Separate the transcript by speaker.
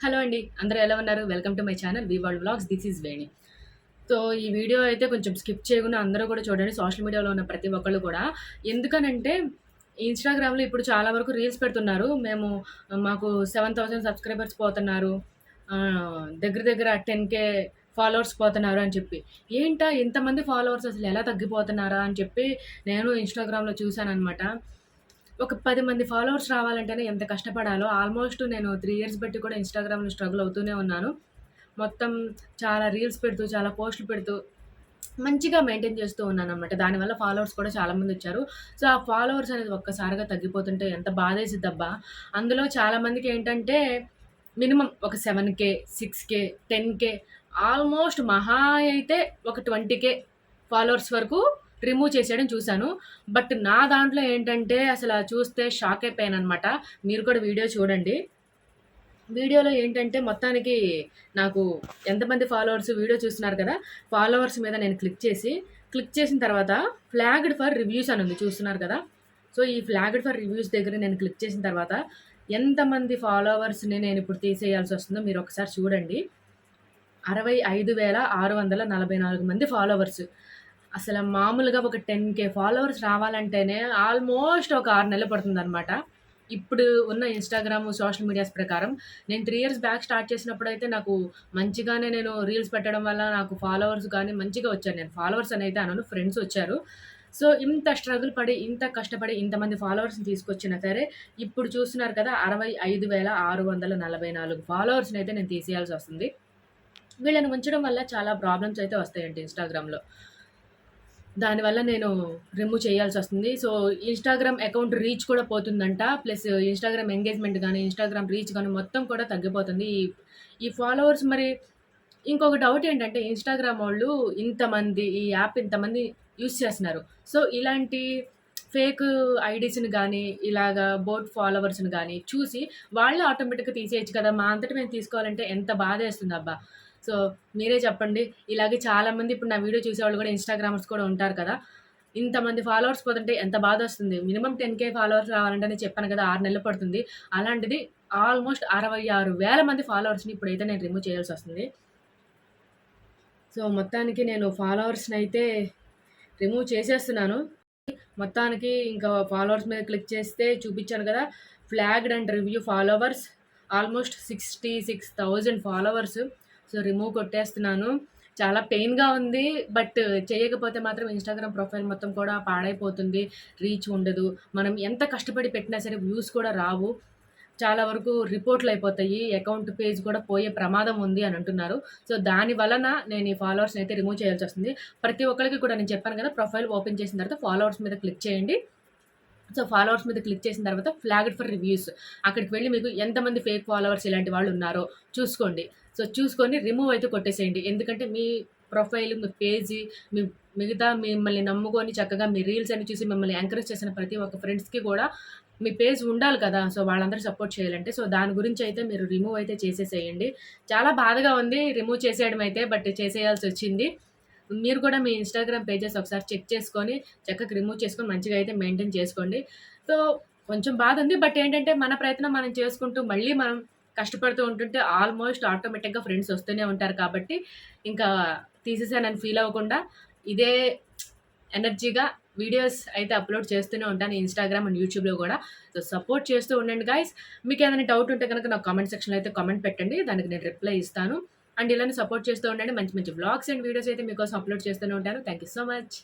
Speaker 1: Hello అండి అందరూ ఎలా ఉన్నారు? Welcome to my channel V world vlogs this is Veni so ఈ వీడియో అయితే కొంచెం స్కిప్ చేయకుండా అందరూ కూడా చూడండి. సోషల్ మీడియాలో ఉన్న ప్రతి ఒక్కళ్ళు కూడా. ఎందుకనంటే ఇన్స్టాగ్రామ్లో ఇప్పుడు చాలా వరకు రీల్స్ పెడుతున్నారు. మేము మాకు సెవెన్ థౌసండ్ సబ్స్క్రైబర్స్ పోతున్నారు. దగ్గర దగ్గర టెన్ కే ఫాలోవర్స్ పోతున్నారు అని చెప్పి. ఏంటా ఇంతమంది ఫాలోవర్స్ అసలు ఎలా తగ్గిపోతున్నారా అని చెప్పి నేను ఇన్స్టాగ్రామ్లో చూశాను అనమాట ఒక పది మంది ఫాలోవర్స్ రావాలంటేనే ఎంత కష్టపడాలో ఆల్మోస్ట్ నేను త్రీ ఇయర్స్ బట్టి కూడా ఇన్స్టాగ్రామ్లో స్ట్రగుల్ అవుతూనే ఉన్నాను. మొత్తం చాలా రీల్స్ పెడుతూ చాలా పోస్టులు పెడుతూ మంచిగా మెయింటైన్ చేస్తూ ఉన్నాను అనమాట దానివల్ల ఫాలోవర్స్ కూడా చాలామంది వచ్చారు. సో ఆ ఫాలోవర్స్ అనేది ఒక్కసారిగా తగ్గిపోతుంటే ఎంత బాధేసిద్దబ్బా. అందులో చాలామందికి ఏంటంటే మినిమం ఒక seven K six K ten K almost మహా అయితే ఒక ట్వంటీ కే ఫాలోవర్స్ వరకు రిమూవ్ చేసేయడం చూశాను. బట్ నా దాంట్లో ఏంటంటే అసలు చూస్తే షాక్ అయిపోయాను అనమాట మీరు కూడా వీడియో చూడండి. వీడియోలో ఏంటంటే మొత్తానికి నాకు ఎంతమంది ఫాలోవర్స్ వీడియో చూస్తున్నారు కదా ఫాలోవర్స్ మీద నేను క్లిక్ చేసి క్లిక్ చేసిన తర్వాత ఫ్లాగ్డ్ ఫర్ రివ్యూస్ అని ఉంది చూస్తున్నారు కదా. సో ఈ ఫ్లాగ్డ్ ఫర్ రివ్యూస్ దగ్గర నేను క్లిక్ చేసిన తర్వాత ఎంతమంది ఫాలోవర్స్ని నేను ఇప్పుడు తీసేయాల్సి వస్తుందో మీరు ఒకసారి చూడండి. అరవై ఐదు వేల ఆరు వందల నలభై నాలుగు మంది ఫాలోవర్స్ అసలు మామూలుగా ఒక టెన్ కే ఫాలోవర్స్ రావాలంటేనే ఆల్మోస్ట్ ఒక ఆరు నెలలు పడుతుంది అనమాట ఇప్పుడు ఉన్న ఇన్స్టాగ్రామ్ సోషల్ మీడియాస్ ప్రకారం నేను త్రీ ఇయర్స్ బ్యాక్ స్టార్ట్ చేసినప్పుడు అయితే నాకు మంచిగానే నేను రీల్స్ పెట్టడం వల్ల నాకు ఫాలోవర్స్ కానీ మంచిగా వచ్చాను నేను ఫాలోవర్స్ అని అయితే అనను ఫ్రెండ్స్ వచ్చారు. సో ఇంత స్ట్రగుల్ పడి ఇంత కష్టపడి ఇంతమంది ఫాలోవర్స్ని తీసుకొచ్చినా సరే ఇప్పుడు చూస్తున్నారు కదా అరవై ఐదు వేల ఆరు వందల నలభై నాలుగు ఫాలోవర్స్ని అయితే నేను తీసేయాల్సి వస్తుంది. వీళ్ళని ఉంచడం వల్ల చాలా ప్రాబ్లమ్స్ అయితే వస్తాయండి ఇన్స్టాగ్రామ్లో దానివల్ల నేను రిమూవ్ చేయాల్సి వస్తుంది. సో ఇన్స్టాగ్రామ్ అకౌంట్ రీచ్ కూడా పోతుందంట. ప్లస్ ఇన్స్టాగ్రామ్ ఎంగేజ్మెంట్ కానీ ఇన్స్టాగ్రామ్ రీచ్ కానీ మొత్తం కూడా తగ్గిపోతుంది. ఈ ఈ ఫాలోవర్స్ మరి ఇంకొక డౌట్ ఏంటంటే ఇన్స్టాగ్రామ్ వాళ్ళు ఇంతమంది ఈ యాప్ ఇంతమంది యూస్ చేస్తున్నారు. సో ఇలాంటి ఫేక్ ఐడీస్ని కానీ ఇలాగా బోట్ ఫాలోవర్స్ని కానీ చూసి వాళ్ళే ఆటోమేటిక్గా తీసేయచ్చు కదా. మా అంతటి మేము తీసుకోవాలంటే ఎంత బాధ వేస్తుంది అబ్బా. సో మీరే చెప్పండి. ఇలాగే చాలామంది ఇప్పుడు నా వీడియో చూసేవాళ్ళు కూడా ఇన్స్టాగ్రామర్స్ కూడా ఉంటారు కదా. ఇంతమంది ఫాలోవర్స్ పోతుంటే ఎంత బాధ వస్తుంది? మినిమం టెన్ కే ఫాలోవర్స్ రావాలంటే నేను చెప్పాను కదా ఆరు నెలలు పడుతుంది. అలాంటిది ఆల్మోస్ట్ అరవై ఆరు వేల మంది ఫాలోవర్స్ని ఇప్పుడైతే నేను రిమూవ్ చేయాల్సి వస్తుంది. సో మొత్తానికి నేను ఫాలోవర్స్ని అయితే రిమూవ్ చేసేస్తున్నాను. మొత్తానికి ఇంకా ఫాలోవర్స్ మీద క్లిక్ చేస్తే చూపించాను కదా flagged and review followers. Almost sixty six thousand followers. So remove కొట్టేస్తున్నాను. చాలా పెయిన్గా ఉంది బట్ చేయకపోతే మాత్రం ఇన్స్టాగ్రామ్ ప్రొఫైల్ మొత్తం కూడా పాడైపోతుంది రీచ్ ఉండదు. మనం ఎంత కష్టపడి పెట్టినా సరే వ్యూస్ కూడా రావు. చాలా వరకు రిపోర్ట్లు అయిపోతాయి అకౌంట్ పేజ్ కూడా పోయే ప్రమాదం ఉంది అని అంటున్నారు. సో దాని వలన నేను ఈ ఫాలోవర్స్ని అయితే రిమూవ్ చేయాల్సి వస్తుంది. ప్రతి ఒక్కరికి కూడా నేను చెప్పాను కదా ప్రొఫైల్ ఓపెన్ చేసిన తర్వాత ఫాలోవర్స్ మీద క్లిక్ చేయండి. సో ఫాలోవర్స్ మీద క్లిక్ చేసిన తర్వాత ఫ్లాగ్డ్ ఫర్ రివ్యూస్ అక్కడికి వెళ్ళి మీకు ఎంతమంది ఫేక్ ఫాలోవర్స్ ఇలాంటి వాళ్ళు ఉన్నారో చూసుకోండి. సో చూసుకొని రిమూవ్ అయితే కొట్టేసేయండి. ఎందుకంటే మీ ప్రొఫైల్ మీ పేజీ మీ మిగతా మిమ్మల్ని నమ్ముకొని చక్కగా మీ రీల్స్ అని చూసి మిమ్మల్ని ఎంకరేజ్ చేసిన ప్రతి ఒక్క ఫ్రెండ్స్కి కూడా మీ పేజ్ ఉండాలి కదా. సో వాళ్ళందరూ సపోర్ట్ చేయాలంటే. సో దాని గురించి అయితే మీరు రిమూవ్ అయితే చేసేసేయండి. చాలా బాధగా ఉంది రిమూవ్ చేసేయడం అయితే బట్ చేసేయాల్సి వచ్చింది. మీరు కూడా మీ ఇన్స్టాగ్రామ్ పేజెస్ ఒకసారి చెక్ చేసుకొని చక్కగా రిమూవ్ చేసుకొని మంచిగా అయితే మెయింటైన్ చేసుకోండి. సో కొంచెం బాధ ఉంది బట్ ఏంటంటే మన ప్రయత్నం మనం చేసుకుంటూ మళ్ళీ మనం కష్టపడుతూ ఉంటుంటే ఆల్మోస్ట్ ఆటోమేటిక్గా ఫ్రెండ్స్ వస్తూనే ఉంటారు కాబట్టి ఇంకా తీసేసానని ఫీల్ అవ్వకుండా ఇదే ఎనర్జీగా వీడియోస్ అయితే అప్లోడ్ చేస్తూనే ఉంటాను ఇన్స్టాగ్రామ్ అండ్ యూట్యూబ్లో కూడా. సో సపోర్ట్ చేస్తూ ఉండండి గాయస్ మీకు ఏదైనా డౌట్ ఉంటే కనుక నాకు కామెంట్ సెక్షన్లో అయితే కామెంట్ పెట్టండి. దానికి నేను రిప్లై ఇస్తాను. అండ్ ఇలానే సపోర్ట్ చేస్తూ ఉండండి. మంచి మంచి బ్లాగ్స్ అండ్ వీడియోస్ అయితే మీకోసం అప్లోడ్ చేస్తూనే ఉంటాను. Thank you so much